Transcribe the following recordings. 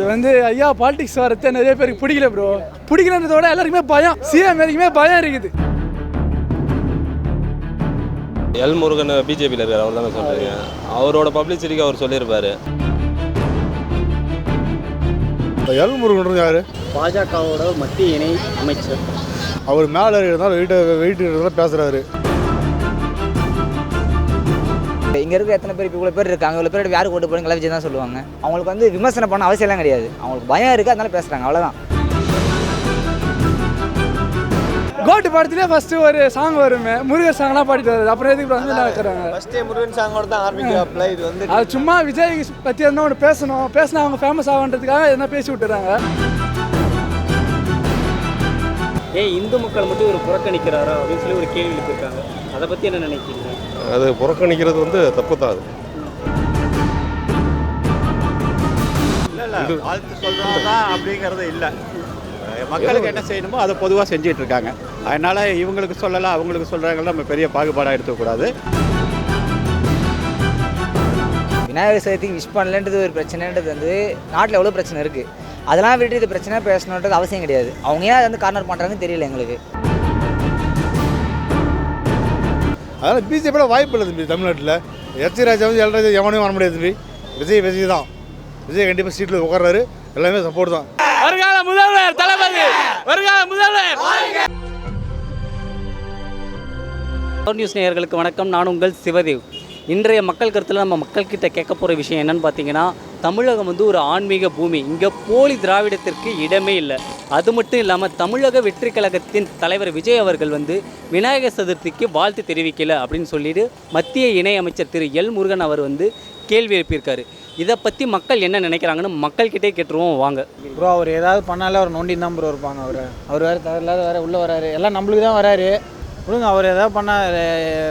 இது வந்து ஐயா பாலிடிக்ஸ் வரது நிறைய பேருக்கு பிடிக்கல ப்ரோ பிடிக்கலன்றதோட எல்லாருக்குமே பயம். சிஎம் வரைக்குமே பயம் இருக்குது. எல் முருகன் பிஜேபியில் இருக்கார் அவர் தானே சொல்கிறீங்க அவரோட பப்ளிசிட்டிக்கு அவர் சொல்லியிருப்பாரு. எல் முருகன் யார்? பாஜகவோட மத்திய இணை அமைச்சர். அவர் மேலே இருக்கிறதால வெயிட்ட வெயிட் இருக்கிறதால பேசுகிறாரு இங்க இருக்க எத்தனை பேர் இப்போ இவ்வளோ பேர் இருக்காங்க இவ்வளோ பேர் யாருக்கு ஓட்டு போடுங்க விஜய் தான் சொல்லுவாங்க. அவங்களுக்கு வந்து விமர்சனம் பண்ண அவசியம்லாம் கிடையாது. அவங்களுக்கு பயம் இருக்குது அதனால பேசுகிறாங்க அவ்வளோதான் கோட்டு படத்துலேயே ஃபர்ஸ்ட் ஒரு சாங் வருமே. முருகர் சாங்லாம் பாடிட்டு வருது அப்புறம் எதுக்கு வந்து ஃபர்ஸ்டே முருகன் சாங்கோட தான் ஆரம்பிக்கிறாப்ல இது வந்து அது சும்மா விஜய் பற்றி எதனா ஒன்று பேசணும். பேசினா அவங்க ஃபேமஸ் ஆகன்றதுக்காக எதனா பேசி விட்டுறாங்க. ஏன் இந்து மக்கள் மட்டும் இவர் புறக்கணிக்கிறாரா அப்படின்னு சொல்லி ஒரு கேள்வி எழுப்பியிருக்காங்க. அதை பற்றி என்ன நினைக்கிறீங்க? அது புறக்கணிக்கிறது வந்து தப்பு தான் அது. இல்ல இல்ல. வாழ்த்து தான் அப்படிங்கிறது இல்ல. மக்களுக்கு என்ன செய்யணுமோ அதை பொதுவாக செஞ்சுட்டு இருக்காங்க. அதனால இவங்களுக்கு சொல்லலாம் அவங்களுக்கு சொல்றாங்க நம்ம பெரிய பாகுபாடாக எடுத்துக்கூடாது விநாயகர் சதுர்த்திக்கு விஷ் பண்ணலன்றது ஒரு பிரச்சனைன்றது வந்து நாட்டில் எவ்வளோ பிரச்சனை இருக்குது அதெல்லாம் விட்டு இது பிரச்சனை பேசணுன்றது அவசியம் கிடையாது. அவங்க ஏன் அதை வந்து கார்னர் பண்ணுறாங்கன்னு தெரியல எங்களுக்கு. அதனால் பிஜேபியில் வாய்ப்பு இல்லை தம்பி தமிழ்நாட்டில். எச்சி ராஜா வந்து எல்ராஜா எவனையும் வர முடியாது தம்பி. விஜய் விஜய் தான். விஜய் கண்டிப்பாக சீட்டில் உட்கார்றாரு. எல்லாமே சப்போர்ட் தான். வருகால முதல்வர் தளபதி. வருகால முதல்வர். நியூஸ் நேயர்களுக்கு வணக்கம். நான் உங்கள் சிவதேவ். இன்றைய மக்கள் கருத்தில் நம்ம மக்கள்கிட்ட கேட்க போகிற விஷயம் என்னன்னு பார்த்தீங்கன்னா தமிழகம் வந்து ஒரு ஆன்மீக பூமி. இங்கே போலி திராவிடத்திற்கு இடமே இல்லை. அது மட்டும் இல்லாமல் தமிழக வெற்றி கழகத்தின் தலைவர் விஜய் அவர்கள் வந்து விநாயகர் சதுர்த்திக்கு வாழ்த்து தெரிவிக்கல அப்படின்னு சொல்லிட்டு மத்திய இணையமைச்சர் திரு எல் முருகன் அவர் வந்து கேள்வி எழுப்பியிருக்காரு. இதை பற்றி மக்கள் என்ன நினைக்கிறாங்கன்னு மக்கள்கிட்டே கேட்டுருவோம் வாங்க. ப்ரோ அவர் ஏதாவது பண்ணாலே அவர் நோண்டி தான் ப்ரோ இருப்பாங்க அவர். அவர் வேறு தேவையில்லாத வேறு உள்ளே வராரு. எல்லாம் நம்மளுக்கு தான் வராரு. விடுங்க அவர் ஏதாவது பண்ணால்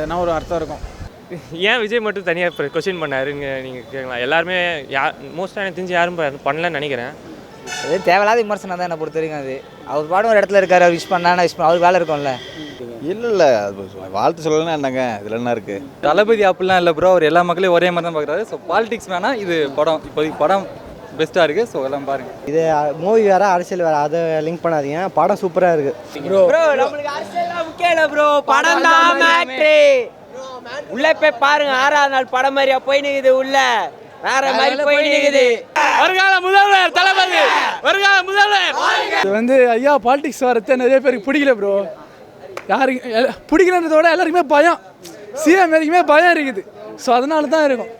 என்ன ஒரு அர்த்தம் இருக்கும். ஏன் விஜய் மட்டும் தனியாக இப்போ கொஸ்டின் பண்ணாருங்க நீங்கள் கேட்கலாம் எல்லாருமே யா மோஸ்ட்டாக எனக்கு தெரிஞ்சு யாரும் பண்ணலன்னு நினைக்கிறேன். அது தேவையில்லாத விமர்சனம் தான் என்ன பொறுத்த வரைக்கும் அது. அவர் பாடும் ஒரு இடத்துல இருக்காரு அவர் விஷ் பண்ணா விஷ் பண்ண அவருக்கு வேலை இருக்கும்ல. இல்லை இல்லை வாழ்த்து சொல்லலாம் என்னங்க இதில் என்ன இருக்கு? தளபதி அப்படிலாம் இல்லை ப்ரோ அவர் எல்லா மக்களையும் ஒரே மாதிரி தான் பார்க்குறாரு ஸோ பாலிடிக்ஸ் வேணால் இது படம் இப்போதைக்கு படம் பெஸ்ட்டாக இருக்குது ஸோ எல்லாம் பாருங்கள் இது மூவி வேற அரசியல் வேற அதை லிங்க் பண்ணாதீங்க. படம் சூப்பராக இருக்குது ப்ரோ ப்ரோ நம்மளுக்கு அரசியல்லாம் முக்கியம் ப்ரோ படம் தான் மேட்ரு உள்ள போய் பாருங்க ஆறாவது நாள் படம் மாதிரியா போய் நிக்குது உள்ள. வேற மாதிரி போய் நிக்குது. வருகால முதல்வர் தளபதி. வருகால முதல்வர். இது வந்து ஐயா பாலிடிக்ஸ் வரது நிறைய பேருக்கு பிடிக்கல ப்ரோ யாருக்கு பிடிக்கலன்றதோட எல்லாருக்குமே பயம். சிஎம் வரைக்குமே பயம் இருக்குது. ஸோ அதனால தான் இருக்கும்.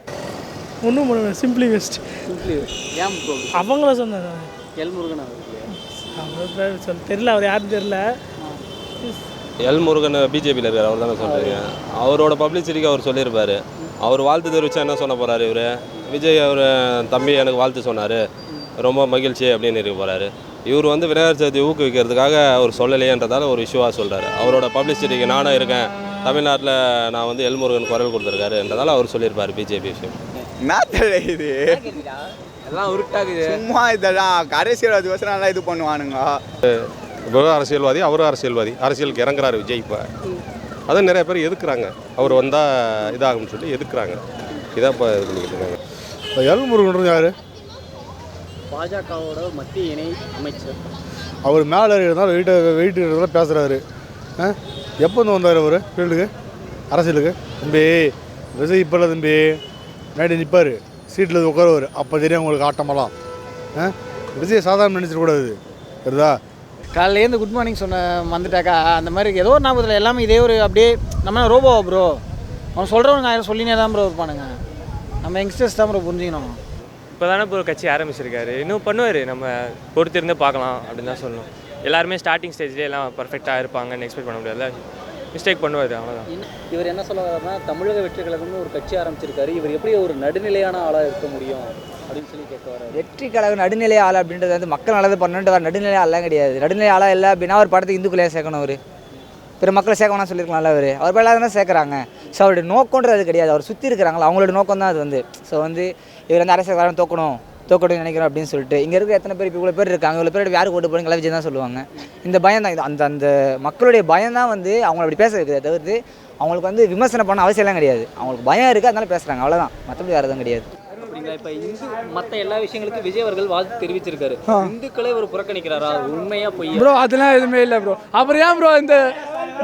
ஒன்றும் பண்ண சிம்பிளி வெஸ்ட் அவங்கள சொன்னாங்க. எல் முருகன் தெரியல அவர் யாரும் தெரியல. எல் முருகன் பிஜேபியில் இருக்கார் அவர் தானே சொல்கிறீங்க அவரோட பப்ளிசிட்டிக்கு அவர் சொல்லியிருப்பாரு. அவர் வாழ்த்து தெரிவிச்சா என்ன சொல்ல போகிறாரு இவர்? விஜய் அவர் தம்பி எனக்கு வாழ்த்து சொன்னார். ரொம்ப மகிழ்ச்சி அப்படின்னு இருக்க போகிறாரு இவர் வந்து விநாயகர் சதுர்த்தி ஊக்குவிக்கிறதுக்காக அவர் சொல்லலையேன்றதால ஒரு இஷ்யூவாக சொல்கிறாரு அவரோட பப்ளிசிட்டிக்கு நானும் இருக்கேன். தமிழ்நாட்டில் நான் வந்து எல் முருகன் குரல் கொடுத்துருக்காருன்றதால அவர் சொல்லியிருப்பார் பிஜேபி இது? எல்லாம் உருட்டாகுது சும்மா இதெல்லாம் அரசியல்வாதி வசனம் இது பண்ணுவானுங்க. இவரும் அரசியல்வாதி அவரும் அரசியல்வாதி. அரசியலுக்கு இறங்குறாரு விஜய் இப்போ. அதான் நிறைய பேர் எதுக்குறாங்க? அவர் வந்தால் இதாகும்னு சொல்லி எதுக்குறாங்க? இதான் இப்போ இது பண்ணிக்கிட்டு இருக்காங்க. எல் முருகன் யார்? பாஜகவோட மத்திய இணை அமைச்சர். அவர் மேலே இருக்கிறதால வெயிட்ட வெயிட் இருக்கிறதால பேசுகிறாரு எப்போ வந்து வந்தார் அவர்? ஃபீல்டுக்கு? அரசியலுக்கு? தம்பி விஜய் இப்போ இல்லை தம்பி. மேடி நிற்பார் சீட்டில் உட்காருவார். அப்போ தெரியும் உங்களுக்கு ஆட்டமெல்லாம். ஆ? விஜய் சாதாரண நினச்சிடக்கூடாது. சரிதா காலையிலேருந்து குட் மார்னிங் சொன்ன வந்துட்டாக்கா? அந்த மாதிரி ஏதோ ஒரு ஞாபகத்தில் எல்லாமே இதே ஒரு அப்படியே நம்ம ரோபோவா ப்ரோ அவன் சொல்கிறவங்க ஆயிரம் சொல்லினே தான் ப்ரோ இருப்பானுங்க. நம்ம யங்ஸ்டர்ஸ் தான் ப்ரோ புரிஞ்சுக்கணும். இப்போ தானே இப்போ கட்சி ஆரம்பிச்சிருக்காரு. இன்னும் பண்ணுவார். நம்ம பொறுத்திருந்து பார்க்கலாம் அப்படின்னு தான் சொல்லணும். எல்லாருமே ஸ்டார்டிங் ஸ்டேஜ்லேயே எல்லாம் பர்ஃபெக்டாக இருப்பாங்கன்னு எக்ஸ்பெக்ட் பண்ண முடியாதுல்ல? மிஸ்டேக் பண்ணுவார் அவ்வளோதான் இவர் என்ன சொல்ல வர்றாருன்னா தமிழக வெற்றி கழகம்னு ஒரு கட்சி ஆரம்பிச்சிருக்காரு. இவர் எப்படி ஒரு நடுநிலையான ஆளாக இருக்க முடியும்? அப்படின்னு சொல்லி கேட்க வெற்றி கழகம் நடுநிலை ஆள் அப்படின்றது வந்து மக்கள் நல்லது பண்ணணுன்ட்டு நடுநிலை ஆளாம் கிடையாது. நடுநிலை ஆளாக இல்லை அப்படின்னா ஒரு படத்துக்கு இந்துக்குள்ளே சேர்க்கணும் அவர். பிற மக்களை சேர்க்கணும்னு சொல்லியிருக்கலாம்ல அவர். அவர் பேர் தானே சேர்க்குறாங்க. ஸோ அவருடைய நோக்கன்றது அது கிடையாது. அவர் சுற்றி இருக்கிறாங்களா அவங்களோட நோக்கம் தான் அது வந்து. ஸோ வந்து இவர் வந்து அரசியல்காரன் தோக்கணும் தோக்கணும்னு நினைக்கிறோம் அப்படின்னு சொல்லிட்டு. இங்கே இருக்கிற எத்தனை பேர் இப்போ இவ்வளோ பேர் இருக்காங்க. இவ்வளோ பேர் யாருக்கு ஓட்டு போடுங்க விஜய் தான் சொல்லுவாங்க. இந்த பயம் தான் இது அந்த அந்த மக்களுடைய பயம் தான் வந்து அவங்கள அப்படி பேச வைக்கிறத தவிர்த்து அவங்களுக்கு வந்து விமர்சனம் பண்ண அவசியம்லாம் கிடையாது. அவங்களுக்கு பயம் இருக்குது அதனால பேசுகிறாங்க அவ்வளோதான் மற்றபடி வேறு எதுவும் கிடையாது. பாத்தீங்களா இப்ப இந்து மத்த எல்லா விஷயங்களுக்கும் விஜய் அவர்கள் வாழ்த்து தெரிவிச்சிருக்காரு. இந்துக்களை ஒரு புறக்கணிக்கிறாரா? உண்மையா பொய்யா? ப்ரோ அதெல்லாம் எதுவுமே இல்லை ப்ரோ. அப்புறம் ஏன் ப்ரோ இந்த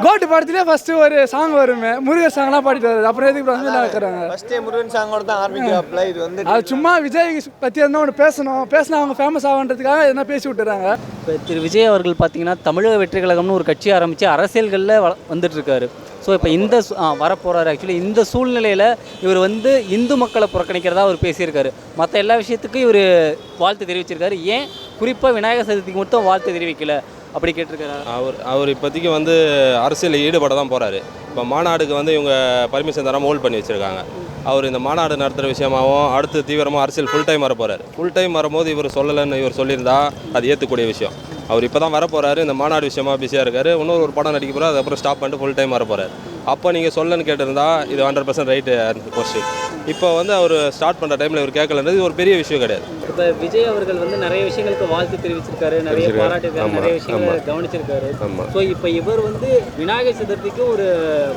கோட்டு படத்துலேயே ஃபஸ்ட்டு ஒரு சாங் வருமே. முருகர் சாங்லாம் பாடிட்டு வருது அப்புறம் எதுக்கு ப்ரோ வந்து இருக்கிறாங்க ஃபர்ஸ்டே முருகன் சாங்கோட தான் ஆரம்பிக்கிறாப்ல இது வந்து அது சும்மா விஜய் பற்றி எதனா ஒன்று பேசணும். பேசினா அவங்க ஃபேமஸ் ஆகன்றதுக்காக எதனா பேசி விட்டுறாங்க. இப்போ திரு விஜய் அவர்கள் பார்த்தீங்கன்னா தமிழக வெற்றி கழகம்னு ஒரு கட்சி ஆரம்பித்து அரசியல்களில் வ வந்துட்டு இருக்காரு ஸோ இப்போ இந்த வரப்போகிறாரு ஆக்சுவலி இந்த சூழ்நிலையில் இவர் வந்து இந்து மக்களை புறக்கணிக்கிறதா அவர் பேசியிருக்காரு. மற்ற எல்லா விஷயத்துக்கும் இவர் வாழ்த்து தெரிவிச்சிருக்காரு. ஏன்? குறிப்பாக விநாயகர் சதுர்த்திக்கு மட்டும் வாழ்த்து தெரிவிக்கல. அப்படி கேட்டிருக்காரு? அவர் அவர் இப்போதைக்கு வந்து அரசியலில் ஈடுபட தான் போகிறாரு இப்போ மாநாடுக்கு வந்து இவங்க பர்மிஷன் தராமல் ஹோல்ட் பண்ணி வச்சுருக்காங்க. அவர் இந்த மாநாடு நடத்துகிற விஷயமாகவும் அடுத்து தீவிரமாக அரசியல் ஃபுல் டைம் வர போகிறாரு ஃபுல் டைம் வரும்போது இவர் சொல்லலைன்னு இவர் சொல்லியிருந்தா அது ஏற்றக்கூடிய விஷயம். அவர் இப்போ தான் வர போகிறாரு இந்த மாநாடு விஷயமா பிஸியாக இருக்கார். இன்னொரு ஒரு படம் நடிக்க போகிறார் அதுக்கப்புறம் ஸ்டாப் பண்ணிட்டு ஃபுல் டைம் வர போகிறாரு அப்போ நீங்கள் சொல்லன்னு கேட்டிருந்தா இது ஹண்ட்ரட் பர்சன்ட் ரைட்டு கொஸ்டின் இப்போ வந்து அவர் ஸ்டார்ட் பண்ணுற டைமில் இவர் கேட்கலன்றது இது ஒரு பெரிய விஷயம் கிடையாது. இப்போ விஜய் அவர்கள் வந்து நிறைய விஷயங்களுக்கு வாழ்த்து தெரிவிச்சிருக்காரு நிறைய. பாராட்டிருக்காரு நிறைய விஷயங்களை. கவனிச்சிருக்காரு. ஸோ இப்போ இவர் வந்து விநாயகர் சதுர்த்திக்கு ஒரு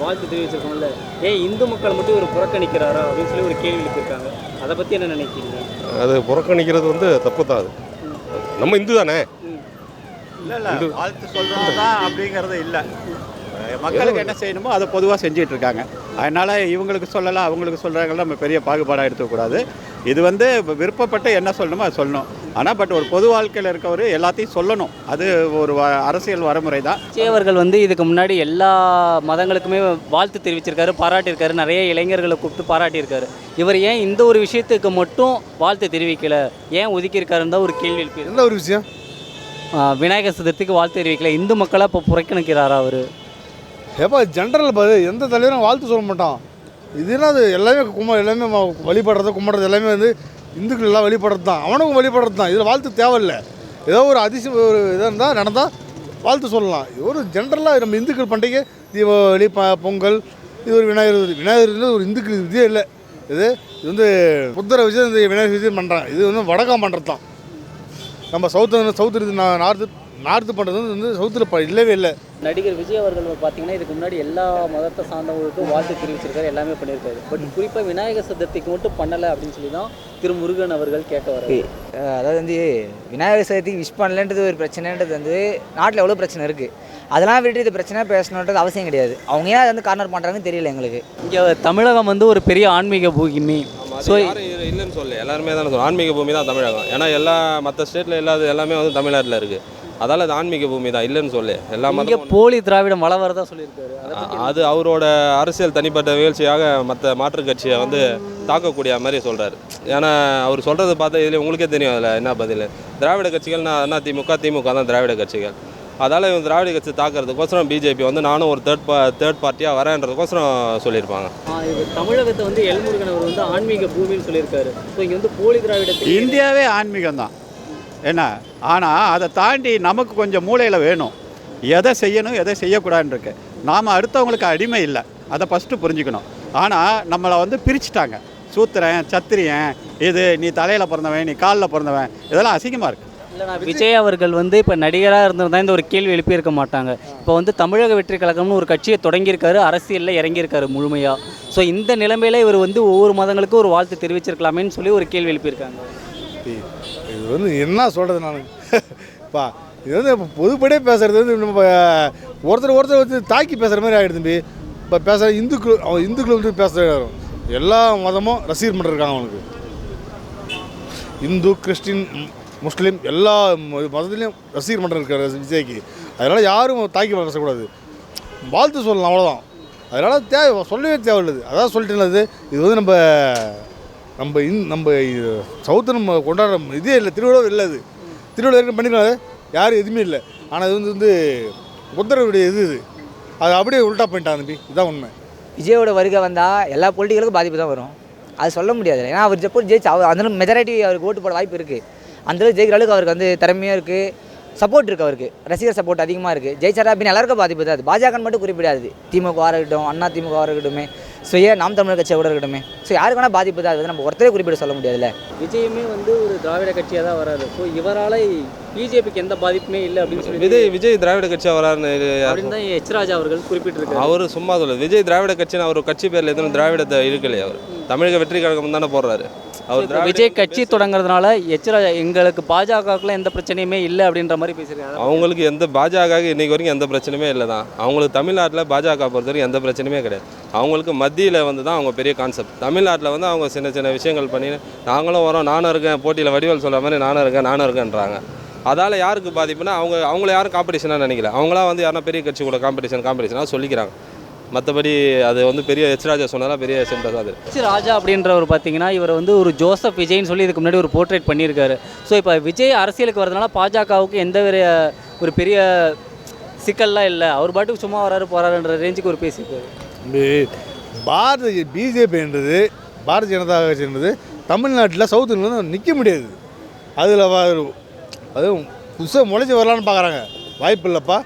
வாழ்த்து தெரிவிச்சிருக்கோம்ல. ஏன் இந்து மக்கள் மட்டும் இவர் புறக்கணிக்கிறாரா அப்படின்னு சொல்லி ஒரு கேள்வி எழுப்பியிருக்காங்க. அதை பற்றி என்ன நினைக்கிறீங்க? அது புறக்கணிக்கிறது வந்து தப்பு தான் அது நம்ம இந்து தானே இல்லை இல்லை. வாழ்த்து சொல்கிறோம் தான் அப்படிங்கிறது இல்லை. மக்களுக்கு என்ன செய்யணுமோ அதை பொதுவாக செஞ்சிட்டு இருக்காங்க அதனால் இவங்களுக்கு சொல்லலாம் அவங்களுக்கு சொல்கிறாங்க நம்ம பெரிய பாகுபாடாக எடுத்துக்கூடாது இது வந்து விருப்பப்பட்டு என்ன சொல்லணுமோ அதை சொல்லணும். ஆனால் பட் ஒரு பொது வாழ்க்கையில் இருக்கவர் எல்லாத்தையும் சொல்லணும். அது ஒரு வ- அரசியல் வரமுறை தான் விஜய் அவர்கள் வந்து இதுக்கு முன்னாடி எல்லா மதங்களுக்குமே வாழ்த்து தெரிவிச்சிருக்காரு பாராட்டியிருக்காரு. நிறைய இளைஞர்களை கூப்பிட்டு பாராட்டியிருக்காரு. இவர் ஏன் இந்த ஒரு விஷயத்துக்கு மட்டும் வாழ்த்து தெரிவிக்கல? ஏன் ஒதுக்கியிருக்காருன்னு தான் ஒரு கேள்வி எழுப்பி என்ன ஒரு விஷயம்? விநாயகர் சதுர்த்திக்கு வாழ்த்து தெரிவிக்கல. இந்து மக்களை இப்போ புறக்கணிக்கிறாரா அவர்? ஏப்பா ஜென்ரல் பாரு எந்த தலைவரும் வாழ்த்து சொல்ல மாட்டான். இதுனா அது எல்லாமே கும்ப எல்லாமே வழிபடுறது கும்பிட்றது எல்லாமே வந்து இந்துக்கள் எல்லாம் வழிபடுறது தான் அவனுக்கும் வழிபடுறது தான் இதில் வாழ்த்து தேவையில்லை. ஏதோ ஒரு அதிசயம் ஒரு இதாக இருந்தால் நடந்தால் வாழ்த்து சொல்லலாம். ஒரு ஜென்ரலாக நம்ம இந்துக்கள் பண்டிகை தீபாவளி ப பொங்கல் இது ஒரு விநாயகர் விநாயகர் ஒரு இந்துக்கள் இதே இல்லை. இது இது வந்து புத்தர விஜய் இந்த விநாயகர் விஜயம் பண்ணுறாங்க இது வந்து வடக்கம் பண்ணுறது தான் நம்ம சவுத்து சவுத்து நார்த்து நார்த்து பண்ணுறது வந்து சவுத்தில் ப இல்லவே இல்லை. நடிகர் விஜய் அவர்கள் பார்த்தீங்கன்னா இதுக்கு முன்னாடி எல்லா மதத்தை சார்ந்தவங்களுக்கும் வாழ்த்து தெரிவிச்சிருக்காரு எல்லாமே பண்ணியிருக்காரு. பட் குறிப்பாக விநாயகர் சதுர்த்திக்கு மட்டும் பண்ணலை அப்படின்னு சொல்லி தான் திரு முருகன் அவர்கள் கேட்க அதாவது வந்து விநாயகர் சதுர்த்திக்கு விஷ் பண்ணலன்றது ஒரு பிரச்சனைன்றது வந்து நாட்டில் எவ்வளோ பிரச்சனை இருக்குது அதெல்லாம் விட்டு இது பிரச்சனை பேசணுன்றது அவசியம் கிடையாது. அவங்க ஏன் அதை வந்து கார்னர் பண்ணுறாங்கன்னு தெரியல எங்களுக்கு. இங்கே தமிழகம் வந்து ஒரு பெரிய ஆன்மீக பூமி. ஸோ இல்லைன்னு சொல்லு எல்லாருமே தானே சொல்லுவோம் ஆன்மீக பூமி தான் தமிழகம். ஏன்னா எல்லா மற்ற ஸ்டேட்டில் இல்லாத எல்லாமே வந்து தமிழ்நாட்டில் இருக்குது அதால் அது ஆன்மீக பூமி தான் இல்லைன்னு சொல்லு. எல்லா இங்கே மதமும் போலி திராவிடம் வள வரதா சொல்லியிருக்காரு. அதை அவரோட அரசியல் தனிப்பட்ட வீழ்ச்சியாக மற்ற மாற்றுக் கட்சியை வந்து தாக்கக்கூடிய மாதிரி சொல்கிறாரு ஏன்னா அவர் சொல்கிறத பார்த்தா இதில் உங்களுக்கே தெரியும் அதில் என்ன பதில். திராவிட கட்சிகள்னா அண்ணா திமுக திமுக தான் திராவிட கட்சிகள். அதால் இவங்க திராவிட கட்சி தாக்குறதுக்கோசரம் பிஜேபி வந்து நானும் ஒரு தேர்ட் பா தேர்ட் பார்ட்டியாக வரேன்றதுக்கோசரம் சொல்லியிருப்பாங்க. தமிழகத்தை வந்து எல்முருகன் அவர் வந்து ஆன்மீக பூமின்னு சொல்லியிருக்காரு. ஸோ இங்கே வந்து போலி திராவிடத்தை இந்தியாவே ஆன்மீகம் தான் என்ன? ஆனால் அதை தாண்டி நமக்கு கொஞ்சம் மூளையில் வேணும். எதை செய்யணும் எதை செய்யக்கூடாதுன்னு இருக்கு நாம் அடுத்தவங்களுக்கு அடிமை இல்லை. அதை ஃபஸ்ட்டு புரிஞ்சுக்கணும். ஆனால் நம்மளை வந்து பிரிச்சுட்டாங்க. சூத்திரன் சத்திரியன் இது நீ தலையில் பிறந்தவன் நீ காலில் பிறந்தவன் இதெல்லாம் அசிங்கமாக இருக்குது விஜய் அவர்கள் வந்து இப்போ நடிகராக இருந்திருந்தா இந்த ஒரு கேள்வி எழுப்பியிருக்க மாட்டாங்க. இப்போ வந்து தமிழக வெற்றி கழகம்னு ஒரு கட்சியை தொடங்கியிருக்காரு அரசியலில் இறங்கியிருக்காரு முழுமையாக ஸோ இந்த நிலைமையில இவர் வந்து ஒவ்வொரு மதங்களுக்கும் ஒரு வாழ்த்து தெரிவிச்சிருக்கலாமேன்னு சொல்லி ஒரு கேள்வி எழுப்பியிருக்காங்க. இது வந்து என்ன சொல்கிறது நான்? பா இது வந்து இப்போ பொதுப்படியே பேசுகிறது வந்து நம்ம ஒருத்தர் ஒருத்தர் வந்து தாக்கி பேசுகிற மாதிரி ஆகிடுது தம்பி. இப்போ பேசுகிற இந்துக்கள் அவன் இந்துக்கள் வந்து பேசுகிற எல்லா மதமும் ரசிகர் மட்டும் அவனுக்கு இந்து கிறிஸ்டின் முஸ்லீம் எல்லா மதத்துலேயும் ரசிகர் மட்டும் இருக்காரு விஜய்க்கு. அதனால் யாரும் தாக்கி பேசக்கூடாது வாழ்த்து சொல்லலாம் அவ்வளோதான் அதனால் தேவை சொல்லவே தேவையில்லை அதான் சொல்லிட்டேன் இது வந்து நம்ம நம்ம இந் நம்ம சவுத்து நம்ம கொண்டாடுற இதே இல்லை திருவிழாவும் இல்லை அது. திருவிழா வரைக்கும் பண்ணிக்கலாம் யாரும் எதுவுமே இல்லை. ஆனால் இது வந்து வந்து உத்தரவுடைய இது இது. அது அப்படியே உல்ட்டா பண்ணிட்டான் தம்பி. இதுதான் உண்மை. விஜயோட வருகை வந்தால் எல்லா பொலிட்டிகளுக்கும் பாதிப்பு தான் வரும். அது சொல்ல முடியாது. ஏன்னா அவர் ஜப்போ ஜெயிச்சு அவர் அந்த மெஜாரிட்டி அவருக்கு ஓட்டு போட வாய்ப்பு இருக்குது அந்தளவுக்கு ஜெயிக்கிற அளவுக்கு அவருக்கு வந்து திறமையாக இருக்குது சப்போர்ட் இருக்குது அவருக்கு. ரசிகர் சப்போர்ட் அதிகமாக இருக்குது ஜெயிச்சாரா அப்படின்னு எல்லாருக்கும் பாதிப்பு தான். அது பாஜகன்னு மட்டும் குறிப்பிடாது. திமுக இருக்கட்டும் அண்ணா திமுக இருக்கட்டும். ஸோ ஏன் நாம் தமிழர் கட்சியை கூட இருக்கட்டுமே? ஸோ யாருக்கு வேணால் பாதிப்பு தான் அது வந்து நம்ம ஒருத்தரே குறிப்பிட சொல்ல முடியாதுல்ல? விஜயுமே வந்து ஒரு திராவிட கட்சியாக தான் வராது ஸோ இவரால் பிஜேபிக்கு எந்த பாதிப்புமே இல்லை அப்படின்னு சொல்லி விஜய் விஜய் திராவிட கட்சியாக வராருன்னு யார் அப்படின்னு தான் எச் ராஜா அவர்கள் குறிப்பிட்டிருக்காரு. அவர் சும்மா சொல்லுது விஜய் திராவிட கட்சின்னு அவர் கட்சி பேரில் எதுவும் திராவிடத்தை இருக்கலையே அவர். தமிழக வெற்றி கழகம் தானே போடுறாரு. அவர் விஜய் கட்சி தொடங்குறதுனால எச்ராஜா எங்களுக்கு பாஜகவுக்குலாம் எந்த பிரச்சனையுமே இல்லை அப்படின்ற மாதிரி பேசியிருக்காங்க அவங்களுக்கு எந்த பாஜக இன்னைக்கு வரைக்கும் எந்த பிரச்சனையுமே இல்லை தான். அவங்களுக்கு தமிழ்நாட்டில் பாஜக பொறுத்த வரைக்கும் எந்த பிரச்சனையுமே கிடையாது. அவங்களுக்கு மத்தியில் வந்து தான் அவங்க பெரிய கான்செப்ட் தமிழ்நாட்டில் வந்து அவங்க சின்ன சின்ன விஷயங்கள் பண்ணி நாங்களும் வரோம் நானும் இருக்கேன் போட்டியில் வடிவல் சொல்கிற மாதிரி நானும் இருக்கேன் நானும் இருக்கேன்றாங்க. அதால் யாருக்கு பாதிப்புனா அவங்க அவங்கள யாரும் காம்படிஷனாக நினைக்கல. அவங்களாம் வந்து யாருன்னா பெரிய கட்சி கூட காம்படிஷன் காம்படிஷனாக சொல்லிக்கிறாங்க. மற்றபடி அது வந்து பெரிய எச்ராஜா சொன்னதெல்லாம் பெரிய சிம்பிள் அது எச் ராஜா அப்படின்றவர் பார்த்தீங்கன்னா இவர் வந்து ஒரு ஜோசப் விஜய்னு சொல்லி இதுக்கு முன்னாடி ஒரு போர்ட்ரேட் பண்ணியிருக்காரு. ஸோ இப்போ விஜய் அரசியலுக்கு வரதுனால பாஜகவுக்கு எந்த ஒரு ஒரு பெரிய சிக்கல்லாம் இல்லை. அவர் பாட்டுக்கு சும்மா வராரு போறாருன்ற ரேஞ்சுக்கு ஒரு பேசியிருக்காரு. பாரதிய பிஜேபின்றது பாரதிய ஜனதா கட்சின்றது தமிழ்நாட்டில் சவுத் இந்தியாவில் நிற்க முடியாது. அதில் அதுவும் புதுசாக முளைச்சி வரலான்னு பார்க்குறாங்க வாய்ப்பு இல்லைப்பா.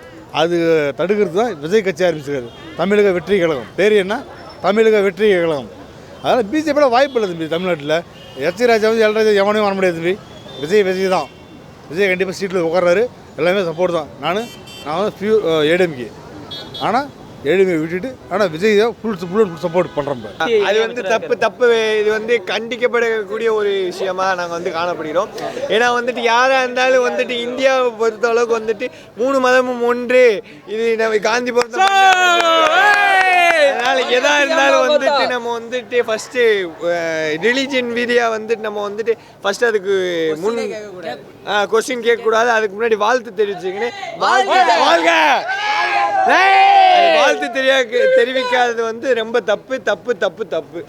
அது தடுக்கிறது தான் விஜய் கட்சி ஆரம்பிச்சிருக்காரு. தமிழக வெற்றி கழகம். பேர் என்ன? தமிழக வெற்றி கழகம். அதனால் பிஜேபியில் வாய்ப்பு இல்லை தம்பி தமிழ்நாட்டில். எச்சி ராஜா வந்து எல்ராஜா எவனையும் வர முடியாது தம்பி. விஜய் விஜய் தான். விஜய் கண்டிப்பாக சீட்டில் உட்கார்றாரு. எல்லாமே சப்போர்ட் தான். நான் நான் வந்து ஃபியூ ஏடிஎம்கே ஆனால் ஏடிஎம்கே விட்டுட்டு ஆனால் விஜய் தான் ஃபுல் ஃபுல் சப்போர்ட் பண்ணுறோம் அது வந்து தப்பு தப்பு இது வந்து கண்டிக்கப்படக்கூடிய ஒரு விஷயமா நாங்கள் வந்து காணப்படுகிறோம். ஏன்னா வந்துட்டு யாராக இருந்தாலும் வந்துட்டு இந்தியாவை பொறுத்த அளவுக்கு வந்துட்டு மூணு மதமும் ஒன்று. இது நம்ம காந்தி மண்ணு. அதனால எதா இருந்தாலும் வந்துட்டு நம்ம வந்துட்டு ஃபர்ஸ்ட் ரிலீஜன் வீதியா வந்துட்டு நம்ம வந்துட்டு ஃபர்ஸ்ட் அதுக்கு முன் கொஸ்டின் கேட்க கூடாது. அதுக்கு முன்னாடி வாழ்த்து தெரிவிச்சுக்கின்னு வாழ்க! வாழ்க! வாழ்த்து தெரியா தெரிவிக்காதது வந்து ரொம்ப தப்பு தப்பு தப்பு தப்பு.